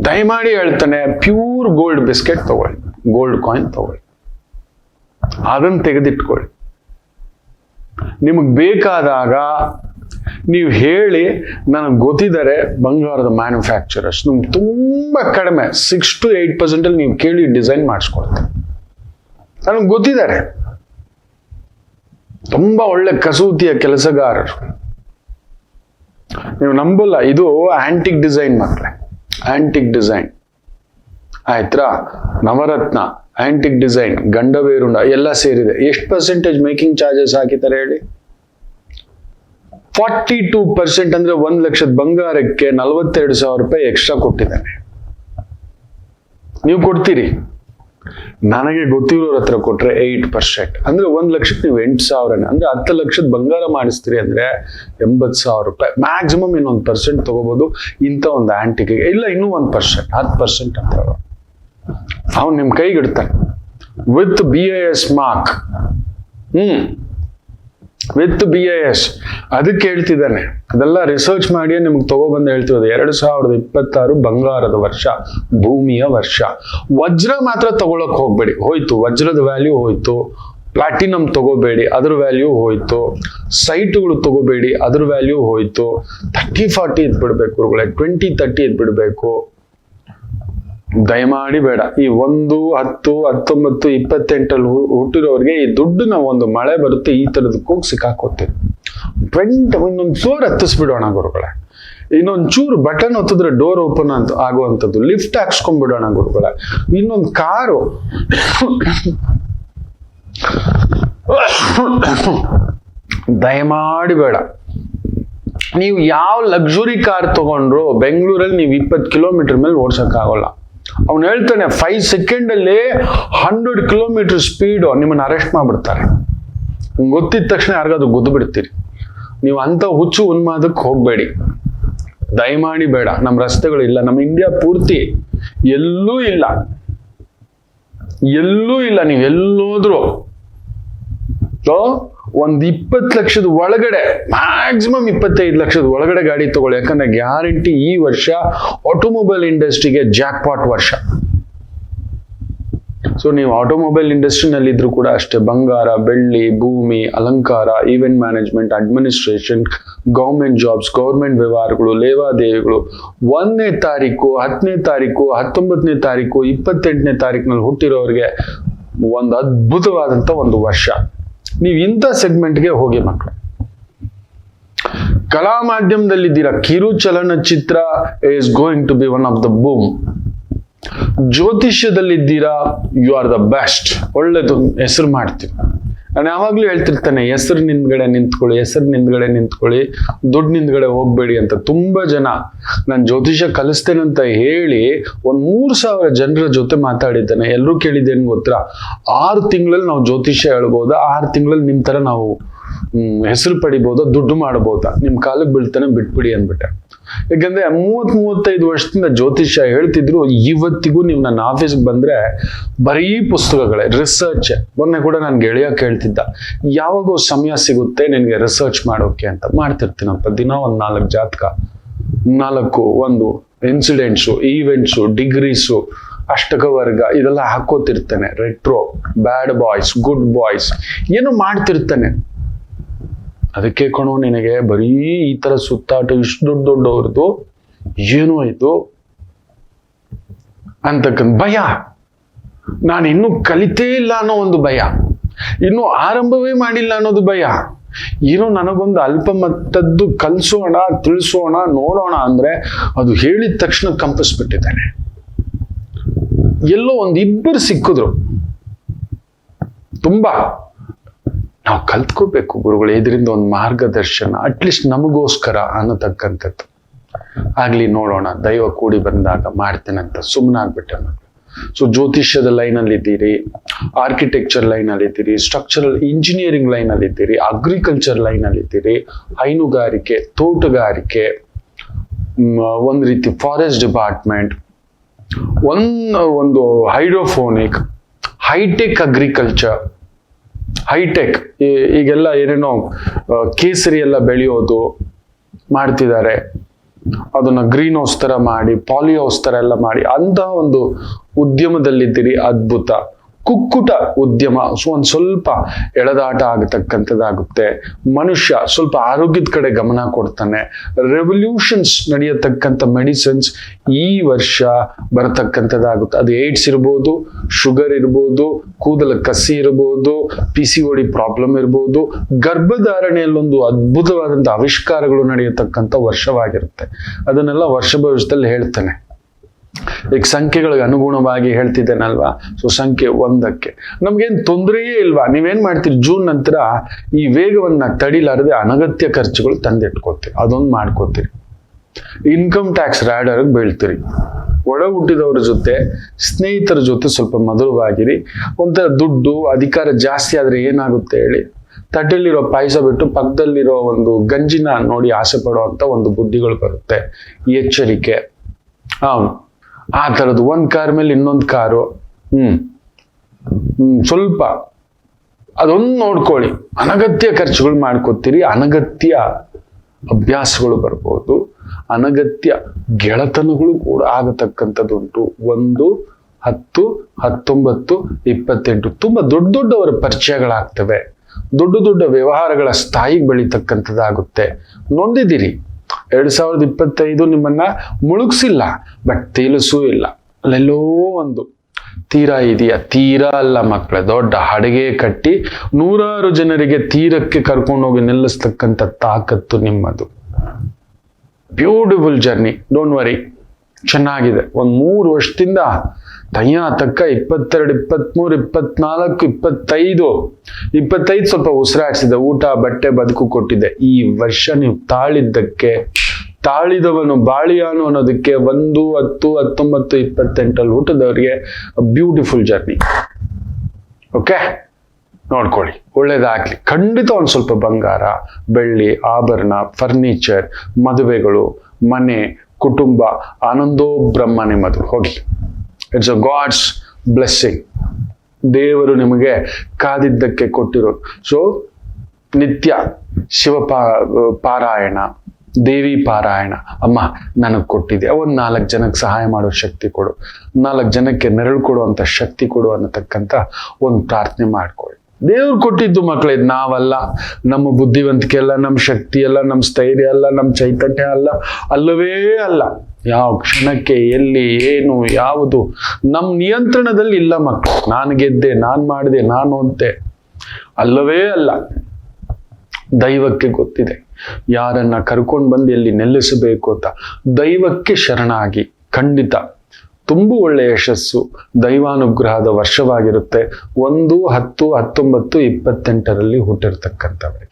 ದಯಮಾಡಿ ಹೇಳ್ತಾನೆ ಪ್ಯೂರ್ ಗೋಲ್ಡ್ ಬಿಸ್ಕೆಟ್ ತಗೊಳ್ಳಿ. ಗೋಲ್ಡ್ ಕಾಯಿನ್ ತಗೊಳ್ಳಿ. ಅದನ್ನು ತೆಗೆದಿಟ್ಕೊಳ್ಳಿ. ನಿಮಗೆ ಬೇಕಾದಾಗ ನೀವು ಹೇಳಿ ನನಗೆ ಗೊತ್ತಿದ್ದಾರೆ ಬಂಗಾರದ ಮ್ಯಾನುಫ್ಯಾಕ್ಚರರ್ಸ್ ನಿಮ್ಗೆ ತುಂಬ ಕಡಿಮೆ ಸಿಕ್ಸ್ ಟು ಏಯ್ಟ್ ಪರ್ಸೆಂಟಲ್ಲಿ ನೀವು ಕೇಳಿ ಡಿಸೈನ್ ಮಾಡಿಸ್ಕೊಡ್ತೀನಿ. ನನಗೆ ಗೊತ್ತಿದ್ದಾರೆ. ತುಂಬ ಒಳ್ಳೆ ಕಸೂತಿಯ ಕೆಲಸಗಾರರು. ನೀವು ನಂಬಲ್ಲ, ಇದು ಆಂಟಿಕ್ ಡಿಸೈನ್ ಮಕ್ಕಳೇ ಆಂಟಿಕ್ ಡಿಸೈನ್ ಆಯ್ತಾ ನವರತ್ನ ಆಂಟಿಕ್ ಡಿಸೈನ್ ಗಂಡವೇರುಂಡ, ಎಲ್ಲ ಸೇರಿದೆ. ಎಷ್ಟು ಪರ್ಸೆಂಟೇಜ್ ಮೇಕಿಂಗ್ ಚಾರ್ಜಸ್ ಹಾಕಿದ್ದಾರೆ ಹೇಳಿ? ಫಾರ್ಟಿ ಟೂ ಪರ್ಸೆಂಟ್ ಅಂದ್ರೆ ಒಂದ್ ಲಕ್ಷದ ಬಂಗಾರಕ್ಕೆ ನಲವತ್ತೆರಡು ಸಾವಿರ ರೂಪಾಯಿ ಎಕ್ಸ್ಟ್ರಾ ಕೊಟ್ಟಿದ್ದಾನೆ. ನೀವು ಕೊಡ್ತೀರಿ? ನನಗೆ ಗೊತ್ತಿರೋರ ಹತ್ರ ಕೊಟ್ರೆ ಏಯ್ಟ್ ಪರ್ಸೆಂಟ್ ಅಂದ್ರೆ ಒಂದ್ ಲಕ್ಷಕ್ಕೆ ನೀವು ಎಂಟು ಸಾವಿರನೇ. ಅಂದ್ರೆ ಹತ್ತು ಲಕ್ಷದ ಬಂಗಾರ ಮಾಡಿಸ್ತೀರಿ ಅಂದ್ರೆ ಎಂಬತ್ತು ಸಾವಿರ ರೂಪಾಯಿ. ಮ್ಯಾಕ್ಸಿಮಮ್ ಇನ್ನೊಂದು ಪರ್ಸೆಂಟ್ ತಗೋಬಹುದು ಇಂಥ ಒಂದು ಆಂಟಿಗೆ ಇಲ್ಲ, ಇನ್ನೂ ಒಂದು ಪರ್ಸೆಂಟ್ ಹತ್ತು ಪರ್ಸೆಂಟ್ ಅಂತ ಹೇಳೋ ಅವ್ನು ನಿಮ್ಮ ಕೈಗೆ ಇಡ್ತಾನೆ. With B A S mark hmm. With B A S ಅದಕ್ಕೆ ಹೇಳ್ತಿದ್ದಾನೆ. ಅದೆಲ್ಲ ರಿಸರ್ಚ್ ಮಾಡಿ ನಿಮ್ಗೆ ತಗೊಬಂದು ಹೇಳ್ತಿರೋದು. ಎರಡು ಸಾವಿರದ ಇಪ್ಪತ್ತಾರು ಬಂಗಾರದ ವರ್ಷ, ಭೂಮಿಯ ವರ್ಷ. ವಜ್ರ ಮಾತ್ರ ತಗೊಳಕ್ ಹೋಗ್ಬೇಡಿ. ಹೋಯ್ತು, ವಜ್ರದ ವ್ಯಾಲ್ಯೂ ಹೋಯ್ತು. ಪ್ಲಾಟಿನಮ್ ತಗೋಬೇಡಿ, ಅದ್ರ ವ್ಯಾಲ್ಯೂ ಹೋಯ್ತು. ಸೈಟ್ಗಳು ತಗೋಬೇಡಿ, ಅದ್ರ ವ್ಯಾಲ್ಯೂ ಹೋಯ್ತು. ತರ್ಟಿ ಫಾರ್ಟಿ ಇದ್ಬಿಡ್ಬೇಕು ಗುರುಗಳೇ. ಟ್ವೆಂಟಿ ತರ್ಟಿ ಇದ್ಬಿಡ್ಬೇಕು. ದಯಮಾಡಿ ಬೇಡ. ಈ ಒಂದು ಹತ್ತು, ಹತ್ತೊಂಬತ್ತು, ಇಪ್ಪತ್ತೆಂಟಲ್ಲಿ ಹುಟ್ಟಿರೋರಿಗೆ ಈ ದುಡ್ಡಿನ ಒಂದು ಮಳೆ ಬರುತ್ತೆ, ಈ ಥರದಕ್ಕೂ ಸಿಕ್ಕಾಕೋತೀವಿ ಟ್ವೆಂಟ್ ಒಂದೊಂದು ಚೂರು ಹತ್ತಿಸ್ಬಿಡೋಣ ಗುರುಗಳೇ. ಇನ್ನೊಂದು ಚೂರು ಬಟನ್ ಒತ್ತಿದ್ರೆ ಡೋರ್ ಓಪನ್ ಅಂತ, ಆಗುವಂಥದ್ದು. ಲಿಫ್ಟ್ ಹಾಕ್ಸ್ಕೊಂಡ್ಬಿಡೋಣ ಗುರುಗಳ. ಇನ್ನೊಂದು ಕಾರು. ದಯಮಾಡಿ ಬೇಡ. ನೀವು ಯಾವ ಲಕ್ಸುರಿ ಕಾರ್ ತಗೊಂಡ್ರು ಬೆಂಗಳೂರಲ್ಲಿ ನೀವು ಇಪ್ಪತ್ತು ಕಿಲೋಮೀಟರ್ ಮೇಲೆ ಓಡ್ಸಕ್ಕಾಗಲ್ಲ. ಅವ್ನು ಹೇಳ್ತಾನೆ ಫೈವ್ ಸೆಕೆಂಡಲ್ಲಿ ಹಂಡ್ರೆಡ್ ಕಿಲೋಮೀಟರ್ ಸ್ಪೀಡು ನಿಮ್ಮನ್ನು ಅರೆಸ್ಟ್ ಮಾಡಿಬಿಡ್ತಾರೆ. ಗೊತ್ತಿದ ತಕ್ಷಣ ಯಾರಿಗಾದ್ರು ಗುದ್ದು ಬಿಡ್ತೀರಿ ನೀವು ಅಂತ ಹುಚ್ಚು ಉನ್ಮಾದಕ್ಕೆ ಹೋಗಬೇಡಿ. ದಯಮಾಡಿ ಬೇಡ ನಮ್ಮ ರಸ್ತೆಗಳು ಇಲ್ಲ ನಮ್ಮ ಇಂಡಿಯಾ ಪೂರ್ತಿ ಎಲ್ಲೂ ಇಲ್ಲ. ಎಲ್ಲೂ ಇಲ್ಲ, ನೀವು ಎಲ್ಲೋದ್ರು. ಒಂದ್ ಇಪ್ಪತ್ತು ಲಕ್ಷದ ಒಳಗಡೆ ಮ್ಯಾಕ್ಸಿಮಮ್ ಇಪ್ಪತ್ತೈದು ಲಕ್ಷದ ಒಳಗಡೆ ಗಾಡಿ ತಗೊಳ್ಳಿ. ಯಾಕಂದ್ರೆ ಗ್ಯಾರಂಟಿ ಈ ವರ್ಷ ಆಟೋಮೊಬೈಲ್ ಇಂಡಸ್ಟ್ರಿಗೆ ಜಾಕ್ಪಾಟ್ ವರ್ಷ. ಸೊ ನೀವು ಆಟೋಮೊಬೈಲ್ ಇಂಡಸ್ಟ್ರಿನಲ್ಲಿ ಇದ್ರೂ ಕೂಡ ಅಷ್ಟೇ, ಬಂಗಾರ, ಬೆಳ್ಳಿ, ಭೂಮಿ, ಅಲಂಕಾರ event management administration government jobs government ವ್ಯವಹಾರಗಳು, ಲೇವಾದೇವಿಗಳು, ಒಂದನೇ ತಾರೀಕು, ಹತ್ತನೇ ತಾರೀಕು, ಹತ್ತೊಂಬತ್ತನೇ ತಾರೀಕು, ಇಪ್ಪತ್ತೆಂಟನೇ ತಾರೀಕಿನಲ್ಲಿ ಹುಟ್ಟಿರೋರಿಗೆ ಒಂದು ಅದ್ಭುತವಾದಂಥ ಒಂದು ವರ್ಷ. ನೀವು ಇಂಥ ಸೆಗ್ಮೆಂಟ್ಗೆ ಹೋಗಿ ಮಕ್ಕಳು ಕಲಾ ಮಾಧ್ಯಮದಲ್ಲಿದ್ದೀರಾ, ಕಿರು ಚಲನಚಿತ್ರ is going to be one of the boom ಜ್ಯೋತಿಷ್ಯದಲ್ಲಿದ್ದೀರಾ you are the best ಒಳ್ಳೇದು ಹೆಸರು ಮಾಡ್ತೀವಿ. ನಾನು ಯಾವಾಗ್ಲೂ ಹೇಳ್ತಿರ್ತಾನೆ, ಹೆಸರು ನಿಂದ್ಗಡೆ ನಿಂತ್ಕೊಳ್ಳಿ, ಹೆಸರು ನಿಂದ್ಗಡೆ ನಿಂತ್ಕೊಳ್ಳಿ, ದುಡ್ಡು ನಿಂದ್ಗಡೆ ಹೋಗ್ಬೇಡಿ ಅಂತ ತುಂಬಾ ಜನ ನಾನು ಜ್ಯೋತಿಷ್ಯ ಕಲಿಸ್ತೇನೆ ಅಂತ ಹೇಳಿ ಒಂದ್ ಮೂರ್ ಸಾವಿರ ಜನರ ಜೊತೆ ಮಾತಾಡಿದ್ದಾನೆ. ಎಲ್ಲರೂ ಕೇಳಿದ್ದೇನು ಗೊತ್ತಾ? ಆರು ತಿಂಗಳಲ್ಲಿ ನಾವು ಜ್ಯೋತಿಷ್ಯ ಹೇಳ್ಬೋದಾ? ಆರು ತಿಂಗಳಲ್ಲಿ ನಿಮ್ ತರ ನಾವು ಹೆಸರು ಪಡಿಬೋದಾ? ದುಡ್ಡು ಮಾಡ್ಬೋದಾ? ನಿಮ್ ಕಾಲಕ್ಕೆ ಬೀಳ್ತಾನೆ ಬಿಟ್ಬಿಡಿ ಅಂದ್ಬಿಟ್ಟೆ. ಯಾಕಂದ್ರೆ ಮೂವತ್ ಮೂವತ್ತೈದು ವರ್ಷದಿಂದ ಜ್ಯೋತಿಷ್ಯ ಹೇಳ್ತಿದ್ರು, ಇವತ್ತಿಗೂ ನೀವು ನನ್ನ ಆಫೀಸ್ಗೆ ಬಂದ್ರೆ ಬರೀ ಪುಸ್ತಕಗಳೇ ರಿಸರ್ಚ್ ಮೊನ್ನೆ ಕೂಡ ನಾನು ಗೆಳೆಯ ಕೇಳ್ತಿದ್ದ, ಯಾವಾಗೋ ಸಮಯ ಸಿಗುತ್ತೆ ನಿನಗೆ ರಿಸರ್ಚ್ ಮಾಡೋಕೆ ಅಂತ. ಮಾಡ್ತಿರ್ತೀನಪ್ಪ, ದಿನ ಒಂದ್ ನಾಲ್ಕು ಜಾತಕ, ನಾಲ್ಕು ಒಂದು ಇನ್ಸಿಡೆಂಟ್ಸು ಈವೆಂಟ್ಸು ಡಿಗ್ರೀಸು ಅಷ್ಟಕ ವರ್ಗ ಇದೆಲ್ಲ ಹಾಕೋತಿರ್ತೇನೆ retro bad boys good boys ಏನೋ ಮಾಡ್ತಿರ್ತಾನೆ. ಅದಕ್ಕೆ ಕಣೋ, ನಿನಗೆ ಬರೀ ಈ ತರ ಸುತ್ತಾಟ ಇಷ್ಟು ದೊಡ್ಡ ದೊಡ್ಡವ್ರದ್ದು ಏನೋ ಆಯಿತು ಅಂತಕ್ಕಂಥ ಭಯ. ನಾನು ಇನ್ನೂ ಕಲಿತೇ ಇಲ್ಲ ಅನ್ನೋ ಒಂದು ಭಯ. ಇನ್ನೂ ಆರಂಭವೇ ಮಾಡಿಲ್ಲ ಅನ್ನೋದು ಭಯ. ಏನೋ ನನಗೊಂದು ಅಲ್ಪ ಮಟ್ಟದ್ದು ಕಲಿಸೋಣ, ತಿಳಿಸೋಣ, ನೋಡೋಣ ಅಂದ್ರೆ ಅದು ಹೇಳಿದ ತಕ್ಷಣ ಕಂಪಿಸ್ಬಿಟ್ಟಿದ್ದಾನೆ ಎಲ್ಲೋ ಒಂದು ಇಬ್ಬರು ಸಿಕ್ಕಿದ್ರು. ತುಂಬಾ. ನಾವು ಕಲ್ತ್ಕೋಬೇಕು ಗುರುಗಳು, ಇದರಿಂದ ಒಂದು ಮಾರ್ಗದರ್ಶನ ಅಟ್ಲೀಸ್ಟ್ ನಮಗೋಸ್ಕರ ಅನ್ನತಕ್ಕಂಥದ್ದು. ಆಗ್ಲಿ ನೋಡೋಣ, ದೈವ ಕೂಡಿ ಬಂದಾಗ ಮಾಡ್ತೇನಂತ ಸುಮ್ಮನಾಗ್ಬಿಟ್ಟೆ ನಾನು. ಸೊ ಜ್ಯೋತಿಷ್ಯದ ಲೈನಲ್ಲಿ ಇದ್ದೀರಿ ಆರ್ಕಿಟೆಕ್ಚರ್ ಲೈನಲ್ಲಿ ಇದ್ದೀರಿ ಸ್ಟ್ರಕ್ಚರಲ್ ಇಂಜಿನಿಯರಿಂಗ್ ಲೈನಲ್ಲಿ ಇದ್ದೀರಿ ಅಗ್ರಿಕಲ್ಚರ್ ಲೈನಲ್ಲಿ ಇದ್ದೀರಿ, ಹೈನುಗಾರಿಕೆ, ತೋಟಗಾರಿಕೆ ಒಂದು ರೀತಿ ಫಾರೆಸ್ಟ್ ಡಿಪಾರ್ಟ್ಮೆಂಟ್ ಒಂದು ಒಂದು ಹೈಡ್ರೋಫೋನಿಕ್ ಹೈಟೆಕ್ ಅಗ್ರಿಕಲ್ಚರ್ ಹೈಟೆಕ್ ಈಗೆಲ್ಲ ಏನೇನೋ ಕೇಸರಿ ಎಲ್ಲ ಬೆಳೆಯೋದು ಮಾಡ್ತಿದ್ದಾರೆ. ಅದನ್ನ ಗ್ರೀನ್ ಹೌಸ್ ತರ ಮಾಡಿ ಪಾಲಿ ಹೌಸ್ ತರ ಎಲ್ಲ ಮಾಡಿ ಅಂತ ಒಂದು ಉದ್ಯಮದಲ್ಲಿದ್ದೀರಿ, ಅದ್ಭುತ. ಕುಕ್ಕುಟ ಉದ್ಯಮ. ಒಂದ್ ಸ್ವಲ್ಪ ಎಳೆದಾಟ ಆಗತಕ್ಕಂಥದ್ದಾಗುತ್ತೆ. ಮನುಷ್ಯ ಸ್ವಲ್ಪ ಆರೋಗ್ಯದ ಕಡೆ ಗಮನ ಕೊಡ್ತಾನೆ. ರೆವಲ್ಯೂಷನ್ಸ್ ನಡೆಯತಕ್ಕಂಥ ಮೆಡಿಸಿನ್ಸ್ ಈ ವರ್ಷ ಬರತಕ್ಕಂಥದ್ದಾಗುತ್ತೆ. ಅದು ಏಡ್ಸ್ ಇರ್ಬೋದು ಶುಗರ್ ಇರ್ಬೋದು, ಕೂದಲ ಕಸಿ ಇರ್ಬೋದು ಪಿ ಸಿ ಓಡಿ ಪ್ರಾಬ್ಲಮ್ ಇರ್ಬೋದು, ಗರ್ಭಧಾರಣೆಯಲ್ಲೊಂದು ಅದ್ಭುತವಾದಂಥ ಆವಿಷ್ಕಾರಗಳು ನಡೆಯತಕ್ಕಂಥ ವರ್ಷವಾಗಿರುತ್ತೆ. ಅದನ್ನೆಲ್ಲ ವರ್ಷ ಭವಿಷ್ಯದಲ್ಲಿ ಹೇಳ್ತಾನೆ. ಈಗ ಸಂಖ್ಯೆಗಳಿಗೆ ಅನುಗುಣವಾಗಿ ಹೇಳ್ತಿದ್ದೇನಲ್ವಾ? ಸೊ ಸಂಖ್ಯೆ ಒಂದಕ್ಕೆ. ನಮ್ಗೇನು ತೊಂದರೆಯೇ ಇಲ್ವಾ? ನೀವೇನ್ ಮಾಡ್ತೀರಿ? ಜೂನ್ ನಂತರ ಈ ವೇಗವನ್ನ ತಡಿಲಾರದೆ ಅನಗತ್ಯ ಖರ್ಚುಗಳು ತಂದಿಟ್ಕೋತೀರಿ. ಅದೊಂದು ಮಾಡ್ಕೋತೀರಿ. ಇನ್ಕಮ್ ಟ್ಯಾಕ್ಸ್ ರ್ಯಾಡರ್ ಬೀಳ್ತೀರಿ. ಒಳ ಹುಟ್ಟಿದವ್ರ ಜೊತೆ, ಸ್ನೇಹಿತರ ಜೊತೆ ಸ್ವಲ್ಪ ಮಧುರವಾಗಿರಿ. ಒಂಥರ ದುಡ್ಡು, ಅಧಿಕಾರ ಜಾಸ್ತಿ ಆದ್ರೆ ಏನಾಗುತ್ತೆ ಹೇಳಿ? ತಟ್ಟೆಲಿರೋ ಪಾಯಸ ಬಿಟ್ಟು ಪಕ್ಕದಲ್ಲಿರೋ ಒಂದು ಗಂಜಿನ ನೋಡಿ ಆಸೆ ಪಡುವಂತ ಒಂದು ಬುದ್ಧಿಗಳು ಬರುತ್ತೆ. ಎಚ್ಚರಿಕೆ. ಹಾ ಆ ಥರದ್ದು ಒಂದು ಕಾರ್ ಮೇಲೆ ಇನ್ನೊಂದು ಕಾರು, ಹ್ಮ್. ಸ್ವಲ್ಪ ಅದೊಂದು ನೋಡ್ಕೊಳ್ಳಿ. ಅನಗತ್ಯ ಖರ್ಚುಗಳು ಮಾಡ್ಕೋತೀರಿ, ಅನಗತ್ಯ ಅಭ್ಯಾಸಗಳು ಬರ್ಬೋದು, ಅನಗತ್ಯ ಗೆಳತನಗಳು ಕೂಡ ಆಗತಕ್ಕಂಥದ್ದುಂಟು ಒಂದು, ಹತ್ತು, ಹತ್ತೊಂಬತ್ತು, ಇಪ್ಪತ್ತೆಂಟು. ತುಂಬ ದೊಡ್ಡ ದೊಡ್ಡವರ ಪರಿಚಯಗಳಾಗ್ತವೆ. ದೊಡ್ಡ ದೊಡ್ಡ ವ್ಯವಹಾರಗಳ ಸ್ಥಾಯಿಗೆ ಬೆಳೀತಕ್ಕಂಥದ್ದಾಗುತ್ತೆ. ನೊಂದಿದ್ದೀರಿ. ಎರಡ್ ಸಾವಿರದ ಇಪ್ಪತ್ತೈದು ನಿಮ್ಮನ್ನ ಮುಳುಗಿಸಿಲ್ಲ ಬಟ್ ತೇಲಿಸೂ ಇಲ್ಲ. ಅಲ್ಲೆಲ್ಲೋ ಒಂದು ತೀರ ಇದೆಯಾ? ತೀರ ಅಲ್ಲ ಮಕ್ಕಳ ದೊಡ್ಡ ಹಡಗೆ ಕಟ್ಟಿ ನೂರಾರು ಜನರಿಗೆ ತೀರಕ್ಕೆ ಕರ್ಕೊಂಡೋಗಿ ನಿಲ್ಲಿಸ್ತಕ್ಕಂಥ ತಾಕತ್ತು ನಿಮ್ಮದು. ಬ್ಯೂಟಿಫುಲ್ ಜರ್ನಿ ಡೋಂಟ್ ವರಿ ಚೆನ್ನಾಗಿದೆ. ಒಂದು ಮೂರು ವರ್ಷದಿಂದ ತಯ್ಯ ತಕ್ಕ ಇಪ್ಪತ್ತೆರಡು ಇಪ್ಪತ್ತ್ಮೂರು ಇಪ್ಪತ್ನಾಲ್ಕು, ಇಪ್ಪತ್ತೈದು ಇಪ್ಪತ್ತೈದು ಸ್ವಲ್ಪ ಉಸಿರಾಡಿಸಿದೆ. ಊಟ, ಬಟ್ಟೆ, ಬದುಕು ಕೊಟ್ಟಿದೆ. ಈ ವರ್ಷ ನೀವು ತಾಳಿದ್ದಕ್ಕೆ ತಾಳಿದವನು ಬಾಳಿಯಾನು ಅನ್ನೋದಕ್ಕೆ ಒಂದು, ಹತ್ತು, ಹತ್ತೊಂಬತ್ತು, ಇಪ್ಪತ್ತೆಂಟಲ್ಲಿ ಊಟದವರಿಗೆ ಬ್ಯೂಟಿಫುಲ್ ಜರ್ನಿ ಓಕೆ ನೋಡ್ಕೊಳ್ಳಿ. ಒಳ್ಳೇದಾಗ್ಲಿ. ಖಂಡಿತ ಒಂದು ಸ್ವಲ್ಪ ಬಂಗಾರ, ಬೆಳ್ಳಿ, ಆಭರಣ ಫರ್ನಿಚರ್ ಮದುವೆಗಳು, ಮನೆ, ಕುಟುಂಬ ಆನಂದೋ ಬ್ರಹ್ಮ ನಿಮ್ಮದು ಹೋಗಿ ಇಟ್ಸ್ ಅ ಗಾಡ್ಸ್ ಬ್ಲೆಸ್ಸಿಂಗ್ ದೇವರು ನಿಮಗೆ ಕಾದಿದ್ದಕ್ಕೆ ಕೊಟ್ಟಿರೋದು. ಸೊ ನಿತ್ಯ ಶಿವ ಪಾರಾಯಣ ದೇವಿ ಪಾರಾಯಣ. ಅಮ್ಮ, ನನಗೆ ಕೊಟ್ಟಿದೆ ಒಂದು ನಾಲ್ಕು ಜನಕ್ಕೆ ಸಹಾಯ ಮಾಡೋ ಶಕ್ತಿ ಕೊಡು. ನಾಲ್ಕು ಜನಕ್ಕೆ ನೆರಳು ಕೊಡುವಂಥ ಶಕ್ತಿ ಕೊಡು ಅನ್ನತಕ್ಕಂಥ ಒಂದು ಪ್ರಾರ್ಥನೆ ಮಾಡ್ಕೊಳ್ಳಿ. ದೇವ್ರು ಕೊಟ್ಟಿದ್ದು ಮಕ್ಕಳೇ ನಾವಲ್ಲ. ನಮ್ಮ ಬುದ್ಧಿವಂತಿಕೆ ಅಲ್ಲ ನಮ್ಮ ಶಕ್ತಿ ಅಲ್ಲ ನಮ್ಮ ಸ್ಥೈರ್ಯ ಅಲ್ಲ, ನಮ್ಮ ಚೈತನ್ಯ ಅಲ್ಲ, ಅಲ್ಲವೇ ಅಲ್ಲ. ಯಾವ ಕ್ಷಣಕ್ಕೆ, ಎಲ್ಲಿ, ಏನು, ಯಾವುದು ನಮ್ಮ ನಿಯಂತ್ರಣದಲ್ಲಿ ಇಲ್ಲ ಮಕ್ಕಳು ನಾನು ಗೆದ್ದೆ, ನಾನು ಮಾಡಿದೆ, ನಾನು ಅಂತೆ. ಅಲ್ಲವೇ ಅಲ್ಲ. ದೈವಕ್ಕೆ ಗೊತ್ತಿದೆ. ಯಾರನ್ನ ಕರ್ಕೊಂಡು ಬಂದು ಎಲ್ಲಿ ನೆಲೆಸಬೇಕು ಅಂತ ದೈವಕ್ಕೆ ಶರಣಾಗಿ, ಖಂಡಿತ. ತುಂಬು ಒಳ್ಳೆಯ ಯಶಸ್ಸು. ದೈವಾನುಗ್ರಹದ ವರ್ಷವಾಗಿರುತ್ತೆ. ಒಂದು ಹತ್ತು ಹತ್ತೊಂಬತ್ತು ಇಪ್ಪತ್ತೆಂಟರಲ್ಲಿ ಹುಟ್ಟಿರ್ತಕ್ಕಂಥವರಿಗೆ.